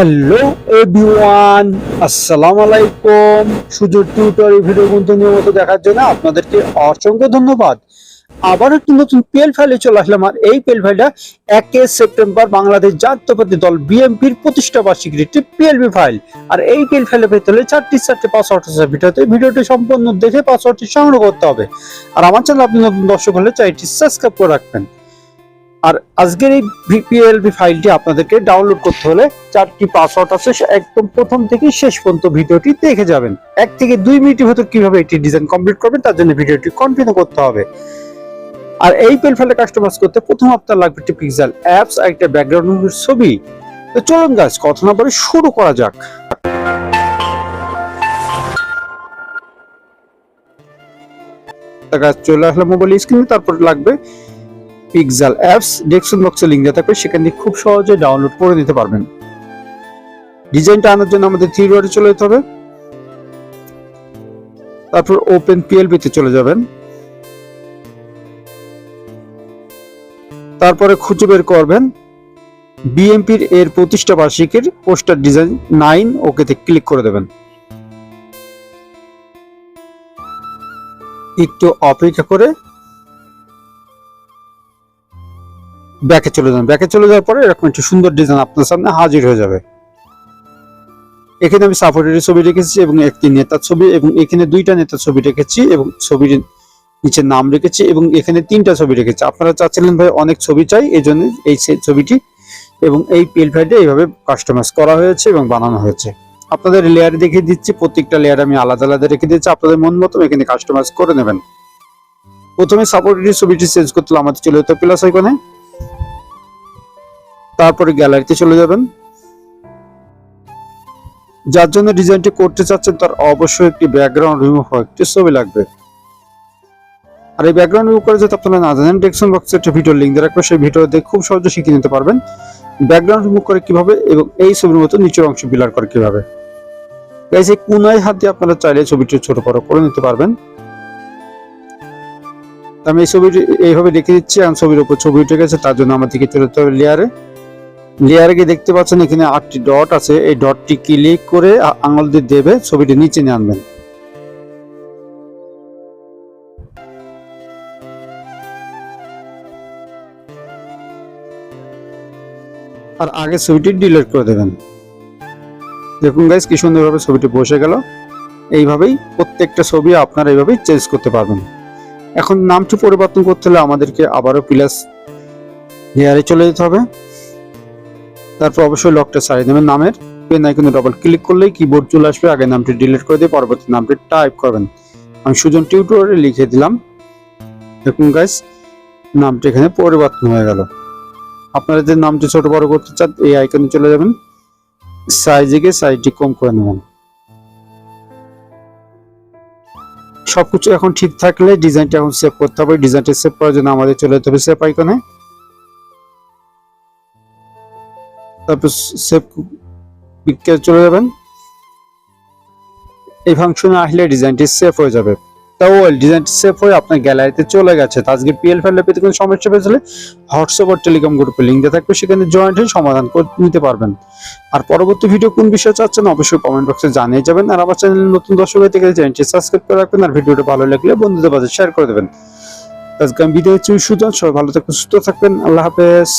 Hello everyone আসসালামু আলাইকুম সুযোগ টিউটর এই ভিডিও বন্ধু নিয়মিত দেখার জন্য আপনাদেরকে অসংখ্য ধন্যবাদ। আবার একটি নতুন পেল ফাইলে চলে আসলাম আর এই পেল ফাইলটা একে সেপ্টেম্বর বাংলাদেশ জাতীয়তাবাদী দল বিএনপির প্রতিষ্ঠা বার্ষিকীর একটি পিএলবি ফাইল আর এই পেল ফাইলে পেতে হলে চারটি চারটি পাসওয়ার্ড আছে। ভিডিওতে ভিডিওটি সম্পূর্ণ দেখে পাসওয়ার্ডটি সংগ্রহ করতে হবে। আর আমার চ্যানেল আপনি নতুন দর্শক হলে চ্যানেলটি সাবস্ক্রাইব করে রাখবেন। আর আজকের এই ভিপিএলবি ফাইলটি আপনাদেরকে ডাউনলোড করতে হলে চারটি পাসওয়ার্ড আছে একদম প্রথম থেকে শেষ পর্যন্ত ভিডিওটি দেখে যাবেন। এক থেকে দুই মিনিটের ভেতর কীভাবে এটি ডিজাইন কমপ্লিট করবেন, তার জন্য ভিডিওটি কন্টিনিউ করতে হবে। আর এই পেল কাস্টমাইজ করতে প্রথম আপনার লাগবে একটি পিক্সেল অ্যাপস আর একটা ব্যাকগ্রাউন্ড ছবি। তো চলুন গাছ কথা না বলে শুরু করা যাক। চলে আসলে মোবাইল স্ক্রিনে তারপর লাগবে পিক্সেল অ্যাপস ডেস্কটপ বক্সে লিঙ্ক দেওয়া থাকবে, সেখান থেকে খুব সহজে ডাউনলোড করে নিতে পারবেন। ডিজাইনটা আনার জন্য আমাদের থ্রি ডটে চলে যেতে হবে। তারপর ওপেন পিএলবি তে চলে যাবেন। তারপরে খুঁজে বের করবেন। বিএমপির এর প্রতিষ্ঠা বার্ষিকীর পোস্টার ডিজাইন নাইন ওকেতে ক্লিক করে দেবেন। একটু অপেক্ষা করে ব্যাকে চলে যান। ব্যাকে চলে যাওয়ার পরে এরকম একটি সুন্দর ডিজাইন আপনার সামনে হাজির হয়ে যাবে। এখানে আমি সাপোর্টের ছবি রেখেছি এবং একটি নেতার ছবি এবং এখানে দুইটা নেতার ছবি রেখেছি এবং ছবির নিচে নাম রেখেছি এবং এখানে তিনটা ছবি রেখেছি। আপনারা চাচ্ছিলেন ভাই অনেক ছবি চাই এই জন্য এই ছবিটি এবং এই পেল ফাইলটা এইভাবে কাস্টমাইজ করা হয়েছে এবং বানানো হয়েছে। আপনাদের লেয়ার দেখিয়ে দিচ্ছি, প্রত্যেকটা লেয়ার আমি আলাদা আলাদা রেখে দিচ্ছি আপনাদের মন মতো এখানে কাস্টমাইজ করে নেবেন। প্রথমে সাপোর্টের ছবিটি চেঞ্জ করতে আমাদের চলে যেতে প্লাস আইকনে তারপরে গ্যালারিতে চলে যাবেন। যার জন্য ডিজাইনটি করতে চাচ্ছেন তার অবশ্যই একটি ব্যাকগ্রাউন্ড রিমুভ হয় একটি ছবি লাগবে। আর এই ব্যাকগ্রাউন্ড রিমুভ করে যাতে আপনারা না জানেন ডেসক্রিপশন বক্সে একটা ভিডিও লিঙ্ক দিয়ে রাখব সেই ভিডিও দেখে খুব সহজে শিখে নিতে পারবেন। ব্যাকগ্রাউন্ড রিমুভ করে কীভাবে এবং এই ছবির মতো নিচের অংশ বিলার করে কীভাবে। গাইস এই কোনায় হাত দিয়ে আপনারা চাইলে ছবিটি ছোট বড় করে নিতে পারবেন। আমি এই ছবিটি এইভাবে রেখে দিচ্ছি, আর ছবির উপর ছবি উঠে গেছে, তার জন্য আমাদেরকে চলে যেতে হবে লেয়ারে লেয়ারে গিয়ে দেখতে পাচ্ছেন এখানে আটটি ডট আছে। এই ডটটি ক্লিক করে আঙুল দিয়ে দেবে, ছবিটি নিচে নিয়ে আনবেন। আর আগে ছবিটি ডিলিট করে দেবেন। দেখুন গাইস কি সুন্দরভাবে ছবিটি বসে গেল। এইভাবেই প্রত্যেকটা ছবি আপনারা এইভাবেই চেঞ্জ করতে পারবেন। এখন নামটি পরিবর্তন করতে হলে আমাদেরকে আবারও প্লাস লেয়ারে চলে যেতে হবে। তারপর অবশ্যই লকটা সারিয়ে দেবেন নামের। পেন আইকনে ডবল ক্লিক করলেই কিবোর্ড চলে আসবে। আগে নামটি ডিলিট করে দিয়ে পরবর্তী নামটি টাইপ করবেন। আমি সুজন টিউটোরিয়ালে লিখে দিলাম। দেখুন গাইস নামটি এখানে পরিবর্তন হয়ে গেল। আপনারা যে নামটি ছোট বড় করতে চান, এই আইকনে চলে যাবেন। সাইজে গিয়ে সাইজটি কম করে নেবেন। সবকিছু এখন ঠিক থাকলে ডিজাইনটা এখন সেভ করতে হবে। ডিজাইনটা সেভ করার জন্য আমাদের চলে যেতে হবে সেভ আইকনে তারপর সেভ পিকচার চলে যাবেন। এই ফাংশনে আসলে ডিজাইনটি সেভ হয়ে যাবে। তাও ডিজাইনটি সেভ হয়ে আপনার গ্যালারিতে চলে গেছে। আজকে পিএল ফাইলে পেতে কোনো সমস্যা পেয়েছিলে হোয়াটসঅ্যাপ আর টেলিগ্রাম গ্রুপে লিঙ্ক দেওয়া থাকবে। সেখানে জয়েন্ট হয়ে সমাধান করে নিতে পারবেন। আর পরবর্তী ভিডিও কোন বিষয়ে চাচ্ছেন অবশ্যই কমেন্ট বক্সে জানিয়ে যাবেন। আর আমার চ্যানেল নতুন দর্শক হয়ে থেকে চ্যানেলটি সাবস্ক্রাইব করে রাখবেন। আর ভিডিওটা ভালো লাগলে বন্ধুদের মাঝে শেয়ার করে দেবেন। আজকে আমি বিদায় হচ্ছি সুজন। সবাই ভালো থাকবেন, সুস্থ থাকবেন। আল্লাহ হাফেজ।